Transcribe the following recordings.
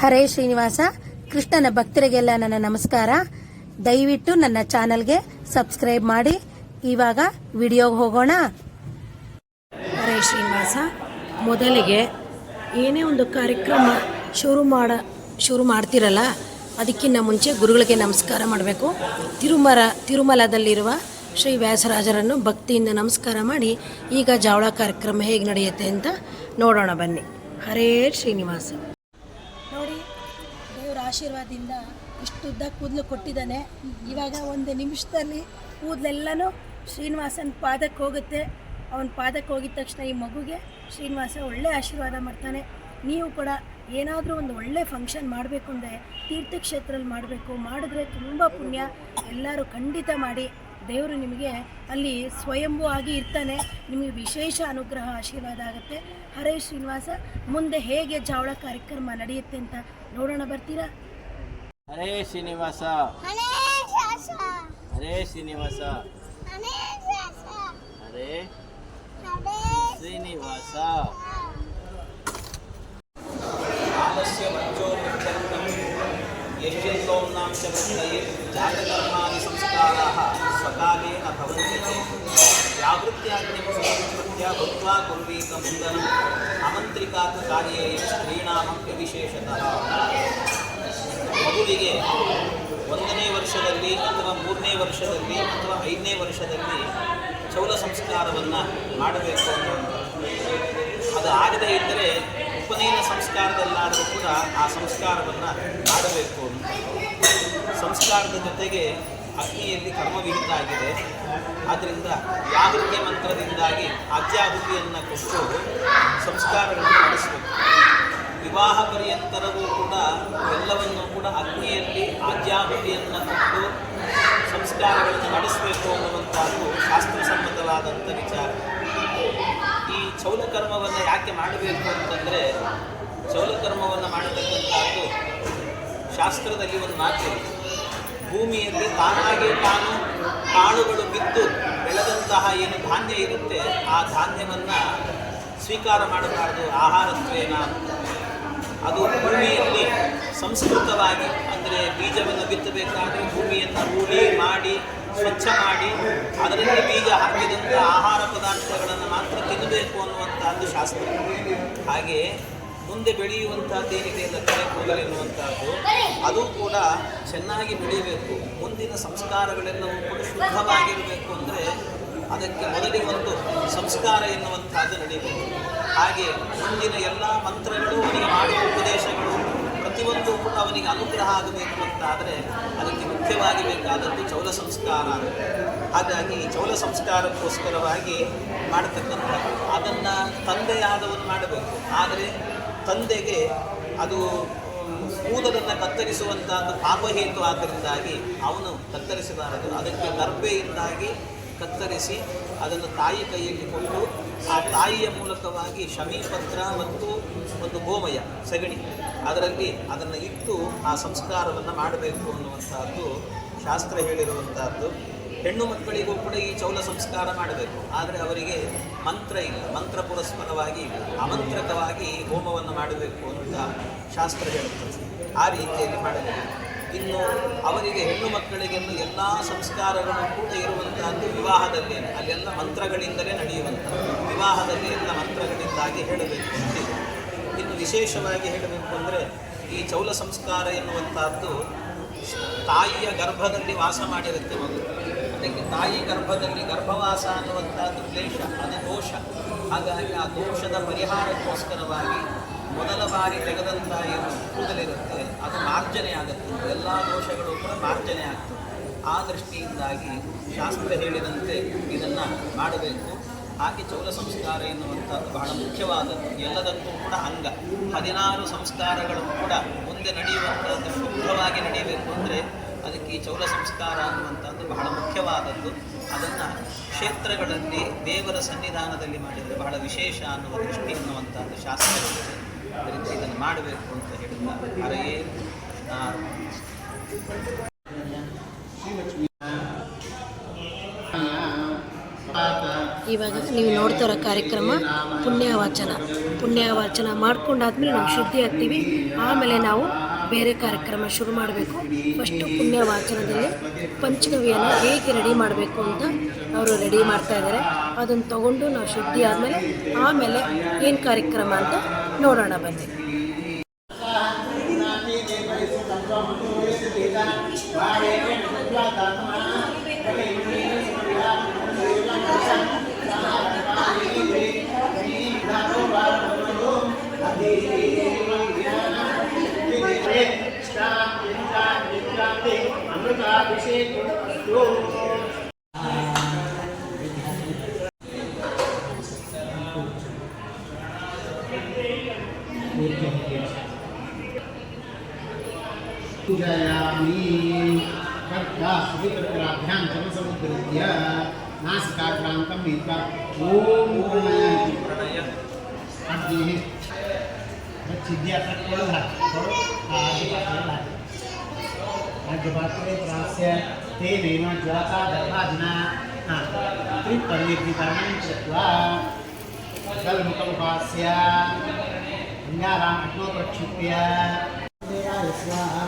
ಹರೇ ಶ್ರೀನಿವಾಸ. ಕೃಷ್ಣನ ಭಕ್ತರಿಗೆಲ್ಲ ನನ್ನ ನಮಸ್ಕಾರ. ದಯವಿಟ್ಟು ನನ್ನ ಚಾನೆಲ್ಗೆ ಸಬ್ಸ್ಕ್ರೈಬ್ ಮಾಡಿ. ಇವಾಗ ವಿಡಿಯೋಗೆ ಹೋಗೋಣ. ಹರೇ ಶ್ರೀನಿವಾಸ. ಮೊದಲಿಗೆ ಏನೇ ಒಂದು ಕಾರ್ಯಕ್ರಮ ಶುರು ಮಾಡ, ಶುರು ಮಾಡ್ತಿರಲ್ಲ ಅದಕ್ಕಿಂತ ಮುಂಚೆ ಗುರುಗಳಿಗೆ ನಮಸ್ಕಾರ ಮಾಡಬೇಕು. ತಿರುಮಲ ತಿರುಮಲದಲ್ಲಿರುವ ಶ್ರೀ ವ್ಯಾಸರಾಜರನ್ನು ಭಕ್ತಿಯಿಂದ ನಮಸ್ಕಾರ ಮಾಡಿ, ಈಗ ಜಾವಳ ಕಾರ್ಯಕ್ರಮ ಹೇಗೆ ನಡೆಯುತ್ತೆ ಅಂತ ನೋಡೋಣ ಬನ್ನಿ. ಹರೇ ಶ್ರೀನಿವಾಸ. ಆಶೀರ್ವಾದದಿಂದ ಇಷ್ಟುದ್ದ ಕೂದಲು ಕೊಟ್ಟಿದ್ದಾನೆ. ಇವಾಗ ಒಂದು ನಿಮಿಷದಲ್ಲಿ ಕೂದಲೆಲ್ಲನೂ ಶ್ರೀನಿವಾಸನ ಪಾದಕ್ಕೆ ಹೋಗುತ್ತೆ. ಅವನ ಪಾದಕ್ಕೆ ಹೋಗಿದ ತಕ್ಷಣ ಈ ಮಗುಗೆ ಶ್ರೀನಿವಾಸ ಒಳ್ಳೆ ಆಶೀರ್ವಾದ ಮಾಡ್ತಾನೆ. ನೀವು ಕೂಡ ಏನಾದರೂ ಒಂದು ಒಳ್ಳೆ ಫಂಕ್ಷನ್ ಮಾಡಬೇಕು ಅಂದರೆ ತೀರ್ಥಕ್ಷೇತ್ರದಲ್ಲಿ ಮಾಡಬೇಕು. ಮಾಡಿದ್ರೆ ತುಂಬ ಪುಣ್ಯ. ಎಲ್ಲರೂ ಖಂಡಿತ ಮಾಡಿ. ದೇವರು ನಿಮಗೆ ಅಲ್ಲಿ ಸ್ವಯಂಭೂ ಆಗಿ ಇರ್ತಾನೆ ನಿಮಗೆ ವಿಶೇಷ ಅನುಗ್ರಹ ಆಶೀರ್ವಾದ ಆಗುತ್ತೆ. ಹರೇ ಶ್ರೀನಿವಾಸ ಮುಂದೆ ಹೇಗೆ ಜಾವಳ ಕಾರ್ಯಕ್ರಮ ನಡೆಯುತ್ತೆ ಅಂತ ನೋಡೋಣ ಬರ್ತೀರಾ? ಹರೇ ಶ್ರೀನಿವಾಸ. ಹರೇ ಶ್ರೀನಿವಾಸ. ಹರೇ ಶ್ರೀನಿವಾಸ. ಚ ವೃತ್ತಯೇ ಜಾತಕರ್ಮಾದಿ ಸಂಸ್ಕಾರಾः ಸ್ವಕಾಲೇನ ಭವಂತಿ ಚೇತ್ ವ್ಯಾವೃತ್ಯಾಜ್ಞಂ ಸಂಸ್ಕೃತ್ಯ ಭೂತ್ವಾ ಕುರ್ವೀತ ಮುಂದನಂ ಅಮಂತ್ರಿಕಾತ ವಿಶೇಷತಃ ಮಗುವಿಗೆ ಒಂದನೇ ವರ್ಷದಲ್ಲಿ ಅಥವಾ ಮೂರನೇ ವರ್ಷದಲ್ಲಿ ಅಥವಾ ಐದನೇ ವರ್ಷದಲ್ಲಿ ಚೌಲ ಸಂಸ್ಕಾರವನ್ನು ಮಾಡಬೇಕು ಅನ್ನುವಂಥದ್ದು ಅದು ಆಗದೇ ಇದ್ದರೆ ಉಪನಯನ ಸಂಸ್ಕಾರದಲ್ಲಾದರೂ ಕೂಡ ಆ ಸಂಸ್ಕಾರವನ್ನು ಮಾಡಬೇಕು ಅಂತ. ಸಂಸ್ಕಾರದ ಜೊತೆಗೆ ಅಗ್ನಿಯಲ್ಲಿ ಕರ್ಮವಿಹಿತ ಆಗಿದೆ. ಆದ್ದರಿಂದ ಯಾವೃತ್ಯ ಮಂತ್ರದಿಂದಾಗಿ ಆಜ್ಯಾಹುತಿಯನ್ನು ಕೊಟ್ಟು ಸಂಸ್ಕಾರಗಳನ್ನು ನಡೆಸಬೇಕು. ವಿವಾಹ ಪರ್ಯಂತರವೂ ಕೂಡ ಎಲ್ಲವನ್ನೂ ಕೂಡ ಅಗ್ನಿಯಲ್ಲಿ ಆಜ್ಯಾಹುತಿಯನ್ನು ಕೊಟ್ಟು ಸಂಸ್ಕಾರಗಳನ್ನು ನಡೆಸಬೇಕು ಅನ್ನುವಂಥದ್ದು ಶಾಸ್ತ್ರಸಮ್ಮತವಾದಂಥ ವಿಚಾರ. ಚೌಲಕರ್ಮವನ್ನು ಯಾಕೆ ಮಾಡಬೇಕು ಅಂತಂದರೆ, ಚೌಲಕರ್ಮವನ್ನು ಮಾಡತಕ್ಕಂಥದ್ದು ಶಾಸ್ತ್ರದಲ್ಲಿ ಒಂದು ಮಾತು ಭೂಮಿಯಲ್ಲಿ ತಾನಾಗೆ ತಾನು ಕಾಳುಗಳು ಬಿದ್ದು ಬೆಳೆದಂತಹ ಏನು ಧಾನ್ಯ ಇರುತ್ತೆ, ಆ ಧಾನ್ಯವನ್ನು ಸ್ವೀಕಾರ ಮಾಡಬಾರದು, ಆಹಾರತ್ವೇನ? ಅದು ಭೂಮಿಯಲ್ಲಿ ಸಂಸ್ಕೃತವಾಗಿ, ಅಂದರೆ ಬೀಜವನ್ನು ಬಿತ್ತಬೇಕಾದ್ರೆ ಭೂಮಿಯನ್ನು ಹೂಳಿ ಮಾಡಿ ಸ್ವಚ್ಛ ಮಾಡಿ, ಅದರಲ್ಲಿ ಬೀಜ ಹಾಕಿದಂಥ ಆಹಾರ ಪದಾರ್ಥಗಳನ್ನು ಮಾತ್ರ ತಿನ್ನಬೇಕು ಅನ್ನುವಂಥದ್ದು ಶಾಸ್ತ್ರ. ಹಾಗೆ ಮುಂದೆ ಬೆಳೆಯುವಂಥದ್ದು ಏನಿದೆ ಲಕ್ಷಣ ಕೂದಲು ಎನ್ನುವಂಥದ್ದು ಅದು ಕೂಡ ಚೆನ್ನಾಗಿ ಬೆಳೀಬೇಕು ಮುಂದಿನ ಸಂಸ್ಕಾರಗಳೆಲ್ಲವೂ ಕೂಡ ಶುದ್ಧವಾಗಿರಬೇಕು ಅಂದರೆ ಅದಕ್ಕೆ ಮೊದಲಿಗೆ ಒಂದು ಸಂಸ್ಕಾರ ಎನ್ನುವಂಥದ್ದು ನಡೀಬೇಕು. ಹಾಗೆ ಮುಂದಿನ ಎಲ್ಲ ಮಂತ್ರಗಳು ಅವನಿಗೆ ಮಾಡುವ ಉಪದೇಶಗಳು ಪ್ರತಿಯೊಂದು ಕೂಡ ಅವನಿಗೆ ಅನುಗ್ರಹ ಆಗಬೇಕು ಅಂತಾದರೆ ಅದಕ್ಕೆ ಮುಖ್ಯವಾಗಿ ಬೇಕಾದದ್ದು ಚೌಲ ಸಂಸ್ಕಾರ. ಹಾಗಾಗಿ ಚೌಲ ಸಂಸ್ಕಾರಕ್ಕೋಸ್ಕರವಾಗಿ ಮಾಡತಕ್ಕಂಥ, ಅದನ್ನು ತಂದೆಯಾದವನು ಮಾಡಬೇಕು. ಆದರೆ ತಂದೆಗೆ ಅದು ಕೂದಲನ್ನು ಕತ್ತರಿಸುವಂಥದ್ದು ಪಾಪಹೇತು ಆದ್ದರಿಂದಾಗಿ ಅವನು ಕತ್ತರಿಸಬಾರದು. ಅದಕ್ಕೆ ಗರ್ಭೆಯಿಂದಾಗಿ ಕತ್ತರಿಸಿ ಅದನ್ನು ತಾಯಿ ಕೈಯಲ್ಲಿ ಕೊಟ್ಟು ಆ ತಾಯಿಯ ಮೂಲಕವಾಗಿ ಶಮೀಪತ್ರ ಮತ್ತು ಒಂದು ಗೋಮಯ, ಸಗಣಿ, ಅದರಲ್ಲಿ ಅದನ್ನು ಇಟ್ಟು ಆ ಸಂಸ್ಕಾರವನ್ನು ಮಾಡಬೇಕು ಅನ್ನುವಂಥದ್ದು ಶಾಸ್ತ್ರ ಹೇಳಿರುವಂಥದ್ದು ಹೆಣ್ಣು ಮಕ್ಕಳಿಗೂ ಕೂಡ ಈ ಚೌಲ ಸಂಸ್ಕಾರ ಮಾಡಬೇಕು. ಆದರೆ ಅವರಿಗೆ ಮಂತ್ರ ಇಲ್ಲ, ಮಂತ್ರ ಪುರಸ್ಪರವಾಗಿ ಅಮಂತ್ರಕವಾಗಿ ಹೋಮವನ್ನು ಮಾಡಬೇಕು ಅಂತ ಶಾಸ್ತ್ರ ಹೇಳುತ್ತದೆ. ಆ ರೀತಿಯಲ್ಲಿ ಮಾಡಬೇಕು. ಇನ್ನು ಅವರಿಗೆ ಹೆಣ್ಣು ಮಕ್ಕಳಿಗೆಲ್ಲ ಎಲ್ಲ ಸಂಸ್ಕಾರಗಳು ಕೂಡ ಇರುವಂತಹದ್ದು ವಿವಾಹದಲ್ಲೇನೆ ಅಲ್ಲೆಲ್ಲ ಮಂತ್ರಗಳಿಂದಲೇ ನಡೆಯುವಂಥದ್ದು. ವಿವಾಹದಲ್ಲಿ ಎಲ್ಲ ಮಂತ್ರಗಳಿಂದಾಗಿ ಹೇಳಬೇಕು ಅಂತಿದೆ ಇನ್ನು ವಿಶೇಷವಾಗಿ ಹೇಳಬೇಕು ಅಂದರೆ ಈ ಚೌಲ ಸಂಸ್ಕಾರ ಎನ್ನುವಂತಹದ್ದು ತಾಯಿಯ ಗರ್ಭದಲ್ಲಿ ವಾಸ ಮಾಡಿರುತ್ತೆ ಮಗು ಅದಕ್ಕೆ ತಾಯಿ ಗರ್ಭದಲ್ಲಿ ಗರ್ಭವಾಸ ಅನ್ನುವಂಥದ್ದು ಕ್ಲೇಷ ಅದು ದೋಷ. ಹಾಗಾಗಿ ಆ ದೋಷದ ಪರಿಹಾರಕ್ಕೋಸ್ಕರವಾಗಿ ಮೊದಲ ಬಾರಿ ತೆಗೆದಂತಹ ಏನು ಕೂದಲಿರುತ್ತೆ, ಅದು ಮಾರ್ಜನೆ ಆಗುತ್ತೆ. ಎಲ್ಲ ದೋಷಗಳು ಕೂಡ ಮಾರ್ಜನೆ ಆಗ್ತದೆ. ಆ ದೃಷ್ಟಿಯಿಂದಾಗಿ ಶಾಸ್ತ್ರ ಹೇಳಿದಂತೆ ಇದನ್ನು ಮಾಡಬೇಕು. ಹಾಗೆ ಚೌಲ ಸಂಸ್ಕಾರ ಎನ್ನುವಂಥದ್ದು ಬಹಳ ಮುಖ್ಯವಾದದ್ದು. ಎಲ್ಲದಕ್ಕೂ ಕೂಡ ಅಂಗ. ಹದಿನಾರು ಸಂಸ್ಕಾರಗಳು ಕೂಡ ಮುಂದೆ ನಡೆಯುವಂಥದ್ದು ಶುದ್ಧವಾಗಿ ನಡೆಯಬೇಕು ಅಂದರೆ ಅದಕ್ಕೆ ಈ ಚೌಲ ಸಂಸ್ಕಾರ ಅನ್ನುವಂಥದ್ದು ಬಹಳ ಮುಖ್ಯವಾದದ್ದು. ಅದನ್ನು ಕ್ಷೇತ್ರಗಳಲ್ಲಿ ದೇವರ ಸನ್ನಿಧಾನದಲ್ಲಿ ಮಾಡಿದರೆ ಬಹಳ ವಿಶೇಷ ಅನ್ನುವ ದೃಷ್ಟಿ ಎನ್ನುವಂಥದ್ದು ಶಾಸ್ತ್ರಗಳಿದೆ ಅದರಿಂದ ಇದನ್ನು ಮಾಡಬೇಕು ಅಂತ ಹರೆಯೇ ಇವಾಗ ನೀವು ನೋಡ್ತಾ ಇರೋ ಕಾರ್ಯಕ್ರಮ ಪುಣ್ಯವಾಚನ. ಪುಣ್ಯವಾಚನ ಪುಣ್ಯ ವಾಚನ ಮಾಡ್ಕೊಂಡಾದ್ಮೇಲೆ ನಾವು ಶುದ್ಧಿ ಆಗ್ತೀವಿ. ಆಮೇಲೆ ನಾವು ಬೇರೆ ಕಾರ್ಯಕ್ರಮ ಶುರು ಮಾಡಬೇಕು. ಫಸ್ಟು ಪುಣ್ಯವಾಚನದಲ್ಲಿ ಪಂಚಗವಿಯನ್ನು ಪಂಚಗವ್ಯನ ಹೇಗೆ ರೆಡಿ ಮಾಡಬೇಕು ಅಂತ ಅವರು ರೆಡಿ ಮಾಡ್ತಾ ಇದ್ದಾರೆ. ಅದನ್ನು ತಗೊಂಡು ನಾವು ಶುದ್ಧಿ ಆದಮೇಲೆ ಆಮೇಲೆ ಏನು ಕಾರ್ಯಕ್ರಮ ಅಂತ ನೋಡೋಣ ಬನ್ನಿ ಅಮೃತ ಅಭಿಷೇಕ jayami kertas di perkerapian karena sama kerja naskah kerangka minta um pernah ya hati dia tak boleh lah kalau hati tak boleh lah dan jebatnya terasa tidak ingin jelaskan dan hajna tapi penyidikan kedua dalam muka muka Asia Enggak, rambut lo percuti ya Ini ada suara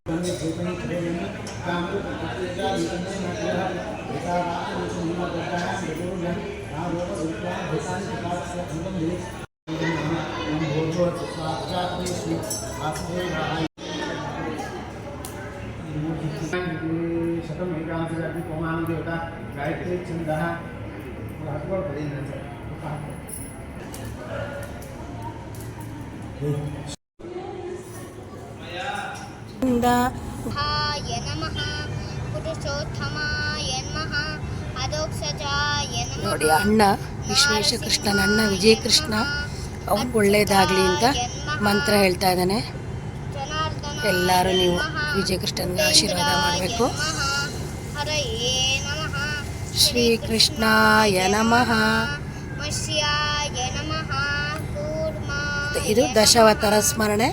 देवाय स्वाहा ॐ नमो देवाय स्वाहा ॐ नमो देवाय स्वाहा कृष्णवेदं नमो नारायणे वासुदेवाय नमो नारायणे वासुदेवाय नमो नारायणे वासुदेवाय तन्नो विष्णुप्रचोदया स्वास्मिदं नमः नारायणाय वासुदेवाय नमः चक्रास्मिदं तन्मे चेतने चेतने कामरूपप्रत्येका विसन्ने नमः एतावासुमोदकाः प्रचोदया नारोप रूपा भूतानि प्रकाशस्य अङ्गं दे नमः भोजो स्वाचात्मे श्री वासुदेवाय शतम एकादशी पौमानं देवता गायत्री छन्दः राजगोड़ पदेन सर ಇಂದ ಗೋವಿಂದ. ನೋಡಿ ಅಣ್ಣ ವಿಶ್ವೇಶ ಕೃಷ್ಣನ ಅಣ್ಣ ವಿಜಯ ಕೃಷ್ಣ ಅವ್ರಿಗೆ ಒಳ್ಳೇದಾಗಲಿ ಅಂತ ಮಂತ್ರ ಹೇಳ್ತಾ ಇದ್ದಾನೆ. ಎಲ್ಲರೂ ನೀವು ವಿಜಯ ಕೃಷ್ಣನ್ಗೆ ಆಶೀರ್ವಾದ ಮಾಡಬೇಕು. ಯ ನಮಃ. ಇದು ದಶಾವತಾರ ಸ್ಮರಣೆ.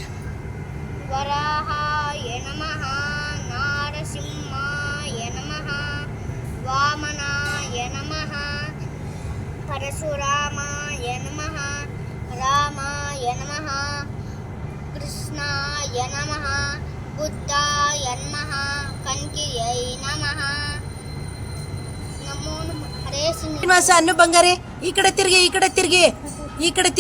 ಪರಶುರಾಮಾಯ ನಮಃ ರಾಮಾಯ ನಮಃ ಕೃಷ್ಣಾಯ ನಮಃ ಬುದ್ಧಾಯ ನಮಃ ಕನ್ಕಿಯೈ ನಮಃ ನಮೋ ನಮಃ ಹರೇ ಶ್ರೀ ಶ್ರೀನಿವಾಸ ಅನ್ನು ಬಂಗಾರಿ ಈ ಕಡೆ ತಿರ್ಗಿ ಈ ಕಡೆ ತಿರ್ಗಿ ಈ ಕಡೆ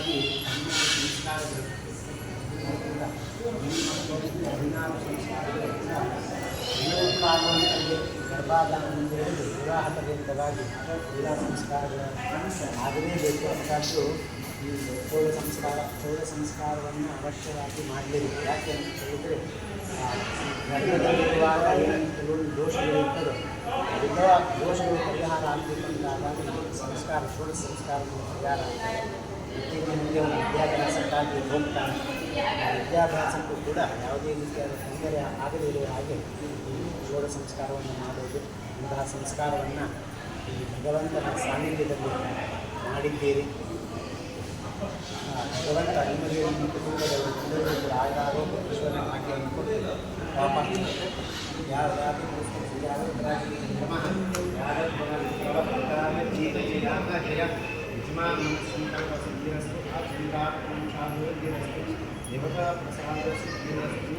ಶ್ರೀನಿವಾಸ ಹರೇ ಶ್ರೀನಿವಾಸ ಹರೇ ಶ್ರೀನಿವಾಸ ಗರ್ಭಾಧಾನದಿಂದಲೇ ವಿವಾಹ ಪರ್ಯಂತವಾಗಿ ಎಲ್ಲ ಸಂಸ್ಕಾರಗಳ ಆಗಲೇಬೇಕು ಅದಕ್ಕಾದರೂ ಈ ಚೌಳ ಸಂಸ್ಕಾರ, ಚೌಳ ಸಂಸ್ಕಾರವನ್ನು ಅವಶ್ಯವಾಗಿ ಮಾಡಲೇಬೇಕು ಯಾಕೆ ಅಂತ ಹೇಳಿದರೆ ಗರ್ಭದಲ್ಲಿರುವಾಗ ಕೆಲವೊಂದು ದೋಷಗಳಿರ್ತದೆ ಎಲ್ಲ ದೋಷಗಳು ಪರಿಹಾರ ಆಗಬೇಕು ಅಂದಾಗ ಈ ಸಂಸ್ಕಾರ, ಚೌಳ ಸಂಸ್ಕಾರಗಳು ಪರಿಹಾರ ಆಗ್ತದೆ. ಪ್ರತಿಯೊಬ್ಬ ಮುಂದೆ ಒಂದು ವಿದ್ಯಾಭ್ಯಾಸಕ್ಕಾಗಿ ಹೋಗ್ತಾನೆ ಆ ವಿದ್ಯಾಭ್ಯಾಸಕ್ಕೂ ಕೂಡ ಯಾವುದೇ ರೀತಿಯಾದ ತೊಂದರೆ ಆಗದೇ ಇರುವ ಹಾಗೆ ಈ ಷೋಡ ಸಂಸ್ಕಾರವನ್ನು ಮಾಡೋದು ಇಂತಹ ಸಂಸ್ಕಾರವನ್ನು ಈ ಭಗವಂತನ ಸಾನ್ನಿಧ್ಯದಲ್ಲಿ ಮಾಡಿದ್ದೀರಿ ಆ, ಭಗವಂತ ನಿಮಗೆ ನಿಮ್ಮ ಕುಟುಂಬದವರು ಎಲ್ಲರಿಗೂ ಕೂಡ ಆಗಾರೋಗ್ಯ ಈಶ್ವರನ ಭಾಗ್ಯವನ್ನು ಕೊಟ್ಟು ಪಾಪ ಯಾರು ಯಾರು ಯಾರು ನಮಃ ಯಾರು यजमानमनस्सङ्कल्पसिद्धिरस्तु आचरितात्मंशान्तिरस्तु देवताप्रसादसिद्धिरस्तु